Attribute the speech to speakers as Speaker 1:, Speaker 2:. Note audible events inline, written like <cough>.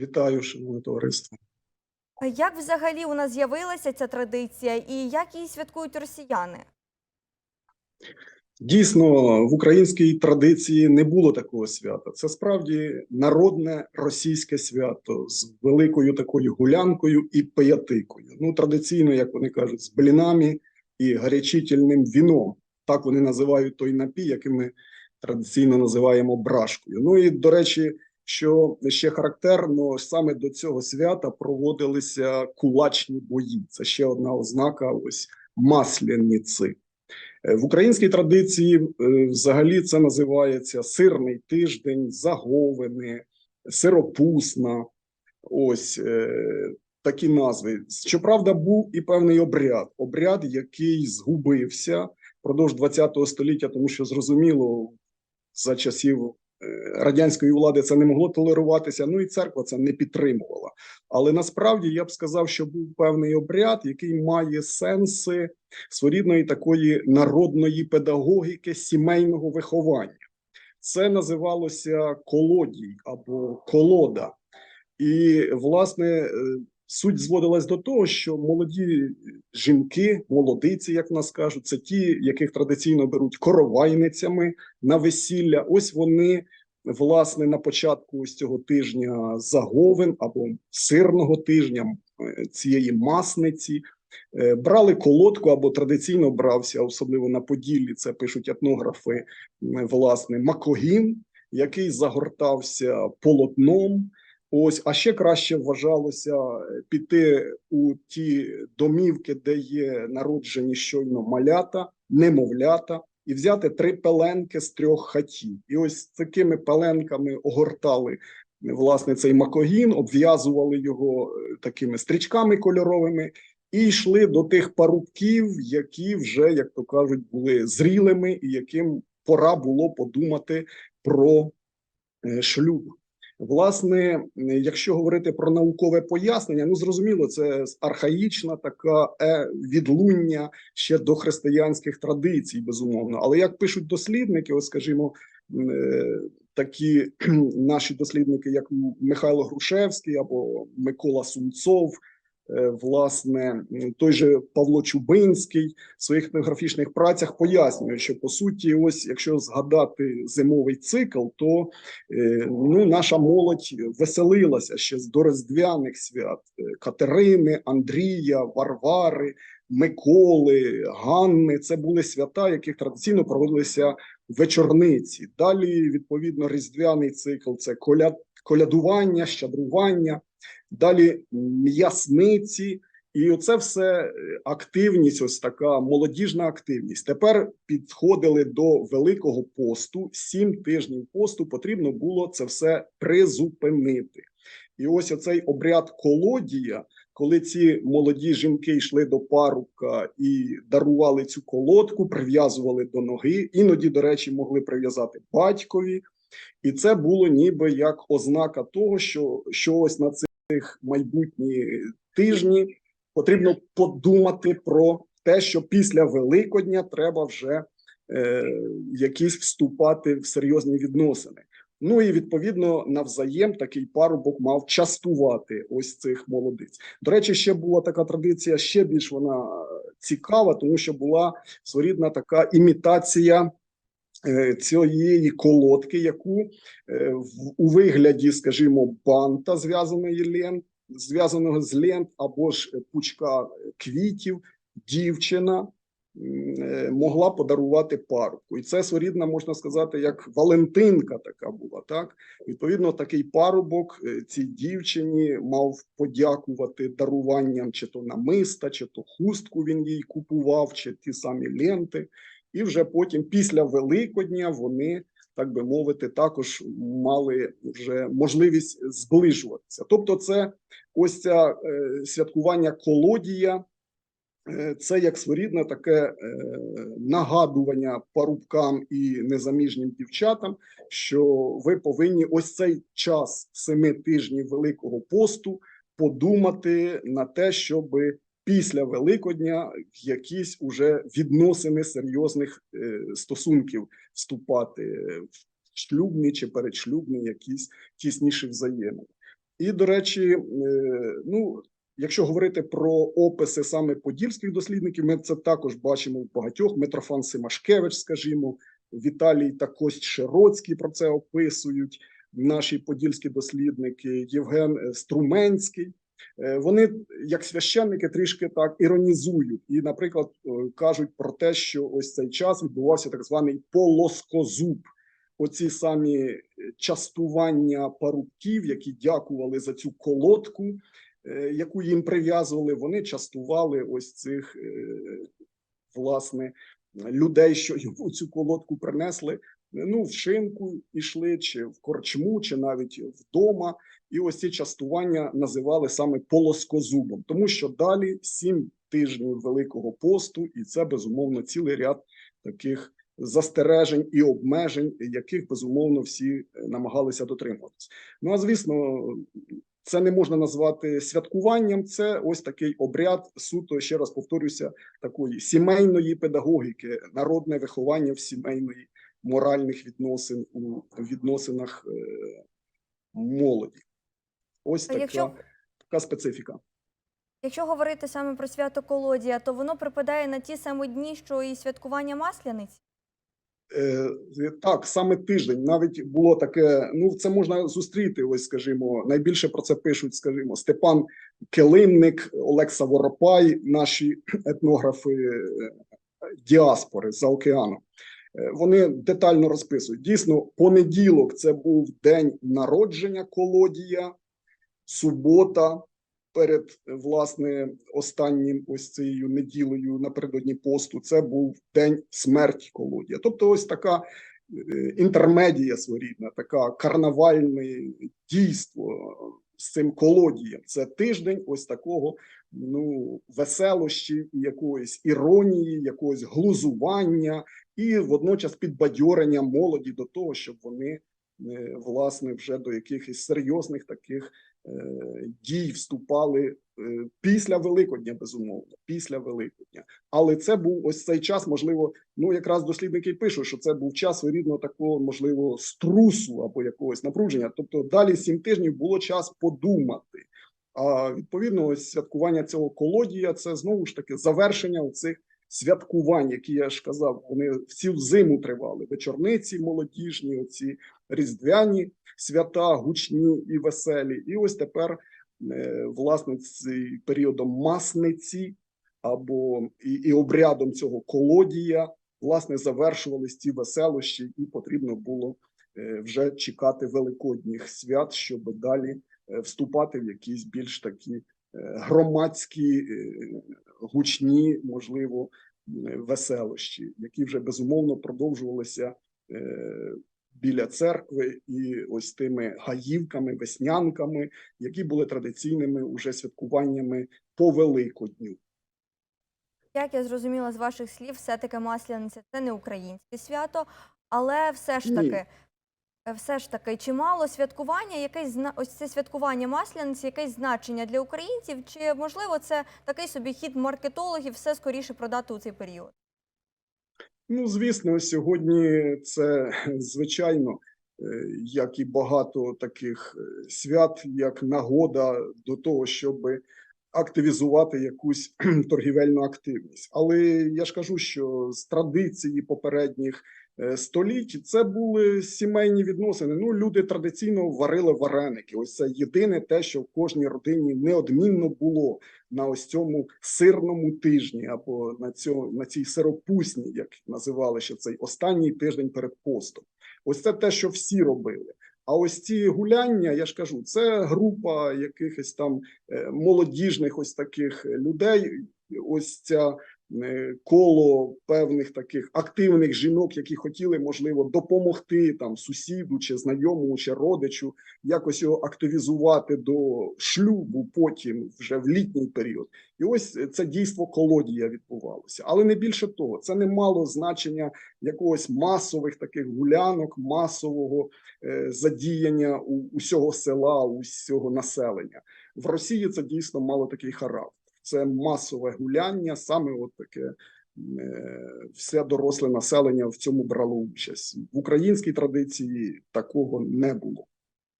Speaker 1: Вітаю, шановне товариство.
Speaker 2: Як взагалі у нас з'явилася ця традиція і як її святкують росіяни?
Speaker 1: Дійсно, в українській традиції не було такого свята. Це справді народне російське свято з великою такою гулянкою і пиятикою. Ну, традиційно, як вони кажуть, з блінами і гарячительним віном. Так вони називають той напій, який ми традиційно називаємо брашкою. Ну і до речі, що ще характерно, саме до цього свята проводилися кулачні бої. Це ще одна ознака ось масляниці. Е, В українській традиції е, взагалі це називається сирний тиждень, заговини, сиропусна. Ось е, такі назви. Щоправда, був і певний обряд. Обряд, який згубився впродовж ХХ століття, тому що зрозуміло, за часів радянської влади це не могло толеруватися. Ну і церква це не підтримувала. Але насправді я б сказав, що був певний обряд, який має сенси своєрідної такої народної педагогіки сімейного виховання. Це називалося колодій або колода. І, власне, е, суть зводилась до того, що молоді жінки, молодиці, як нас кажуть, це ті, яких традиційно беруть коровайницями на весілля. Ось вони, власне, на початку ось цього тижня заговин або сирного тижня цієї масниці. Е, Брали колодку або традиційно брався, особливо на Поділлі, це пишуть етнографи, власне, макогін, який загортався полотном. Ось, а ще краще вважалося е, піти у ті домівки, де є народжені щойно малята, немовлята, і взяти три пеленки з трьох хатів. І ось такими пеленками огортали власне цей макогін, обв'язували його е, такими стрічками кольоровими і йшли до тих парубків, які вже, як то кажуть, були зрілими, і яким пора було подумати про е, шлюб. Власне, якщо говорити про наукове пояснення, ну зрозуміло, це архаїчна така е, відлуння ще до християнських традицій, безумовно. Але як пишуть дослідники, ось скажімо, е, такі <clears throat> наші дослідники, як Михайло Грушевський або Микола Сумцов, власне, той же Павло Чубинський в своїх етнографічних працях пояснює, що по суті, ось якщо згадати зимовий цикл, то е, ну, наша молодь веселилася ще з доріздвяних свят Е, Катерини, Андрія, Варвари, Миколи, Ганни. Це були свята, яких традиційно проводилися вечорниці. Далі, відповідно, різдвяний цикл це коля... колядування, щедрування далі м'ясниці, і оце все е, активність. Ось така молодіжна активність. Тепер підходили до великого посту. Сім тижнів посту потрібно було це все призупинити. І ось оцей обряд колодія, коли ці молоді жінки йшли до парубка і дарували цю колодку, прив'язували до ноги, іноді, до речі, могли прив'язати батькові, і це було ніби як ознака того, що щось на це. 20-х, майбутні тижні потрібно подумати про те, що після Великодня треба вже е, якісь вступати в серйозні відносини. Ну і відповідно навзаєм такий парубок мав частувати ось цих молодиць. До речі, ще була така традиція ще більш вона е, цікава, тому що була сворідна така імітація цієї колодки, яку е, у вигляді, скажімо, банта зв'язаної лент, зв'язаного з лент або ж е, пучка квітів, дівчина е, могла подарувати парубку. І це своєрідна, можна сказати, як Валентинка така була. Так відповідно, такий парубок е, цій дівчині мав подякувати даруванням, чи то намиста, чи то хустку він їй купував, чи ті самі ленти. І вже потім, після Великодня, вони так би мовити, також мали вже можливість зближуватися. Тобто, це ось ця е, святкування колодія, е, це як своєрідне таке е, нагадування парубкам і незаміжнім дівчатам, що ви повинні ось цей час семи тижнів Великого посту подумати на те, щоб після Великодня в якісь уже відносини серйозних е, стосунків вступати в шлюбні чи передшлюбні якісь тісніші взаємини. І, до речі, е, ну, якщо говорити про описи саме подільських дослідників, ми це також бачимо в багатьох. Митрофан Симашкевич, скажімо, Віталій та Кость Широцький про це описують. Наші подільські дослідники, Євген е, Струменський. Е, Вони, як священники, трішки так іронізують і, наприклад, е, кажуть про те, що ось цей час відбувався так званий полоскозуб. Оці самі е, частування парубків, які дякували за цю колодку, яку їм прив'язували, вони частували ось цих власне людей, що йому цю колодку принесли. Ну, в шинку йшли, чи в корчму, чи навіть вдома. І ось ці частування називали саме полоскозубом, тому що далі сім тижнів Великого посту, і це безумовно цілий ряд таких застережень і обмежень, яких безумовно всі е, намагалися дотримуватись. Ну а звісно, це не можна назвати святкуванням. Це ось такий обряд суто ще раз повторюся, такої сімейної педагогіки, народне виховання в сімейної моральних відносин у відносинах е, молоді. Ось така,
Speaker 2: якщо-
Speaker 1: така специфіка.
Speaker 2: Якщо говорити саме про свято Колодія, то воно припадає на ті самі дні, що і святкування Масляниць.
Speaker 1: Е, так, саме тиждень. Навіть було таке. Ну, це можна зустріти. Ось, скажімо, найбільше про це пишуть, скажімо, Степан Келинник, Олекса Воропай, наші етнографи е, діаспори за океаном. Е, Вони детально розписують. Дійсно, понеділок це був день народження колодія, субота. Перед е, власне останнім ось цією неділею напередодні посту це був день смерті колодія. Тобто, ось така е, інтермедія своєрідна, така карнавальне дійство з цим колодієм. Це тиждень ось такого ну веселощі, якоїсь іронії, якогось глузування, і водночас підбадьорення молоді до того, щоб вони е, власне вже до якихось серйозних таких е, дій вступали е, після Великодня, безумовно, після Великодня. Але це був ось цей час, можливо, ну якраз дослідники пишуть, що це був час рідно такого, можливо, струсу або якогось напруження. Тобто, далі сім тижнів було час подумати. А відповідно, ось святкування цього колодія це знову ж таки завершення цих святкувань, які я ж казав, вони всю зиму тривали. Вечорниці молодіжні, оці різдвяні свята, гучні і веселі. І ось тепер, е, власне, цей періодом масниці або і, і обрядом цього колодія, власне, завершувались ці веселощі, і потрібно було е, вже чекати великодніх свят, щоб далі е, вступати в якісь більш такі громадські, е, гучні, можливо, е, веселощі, які вже безумовно продовжувалися е, біля церкви і ось тими гаївками, веснянками, які були традиційними уже святкуваннями по Великодню.
Speaker 2: Як я зрозуміла з ваших слів, все-таки Масляниця це не українське свято, але все ж таки, е, все ж таки, чи мало святкування, якесь ось це святкування Масляниці, якесь значення для українців, чи можливо це такий собі хід маркетологів все скоріше продати у цей період?
Speaker 1: Ну, звісно, сьогодні це <laughs> звичайно, е, як і багато таких е, свят, як нагода до того, щоб активізувати якусь <clears throat> торгівельну активність. Але я ж кажу, що з традиції попередніх е, століть це були сімейні відносини. Ну, люди традиційно варили вареники. Ось це єдине те, що в кожній родині неодмінно було на ось цьому сирному тижні, або на цьому на цій сиропусні, як називали ще цей останній тиждень перед постом. Ось це те, що всі робили. А ось ці гуляння, я ж кажу, це група якихось там е, молодіжних ось таких людей. Ось ця е, коло певних таких активних жінок, які хотіли, можливо, допомогти там сусіду чи знайомому, чи родичу, якось його активізувати до шлюбу потім вже в літній період. І ось це дійство колодія відбувалося. Але не більше того, це не мало значення якогось масових таких гулянок, масового е, задіяння у, усього села, усього населення. В Росії це дійсно мало такий характер. Це масове гуляння, саме от таке. е, Все доросле населення в цьому брало участь в українській традиції. Такого не було.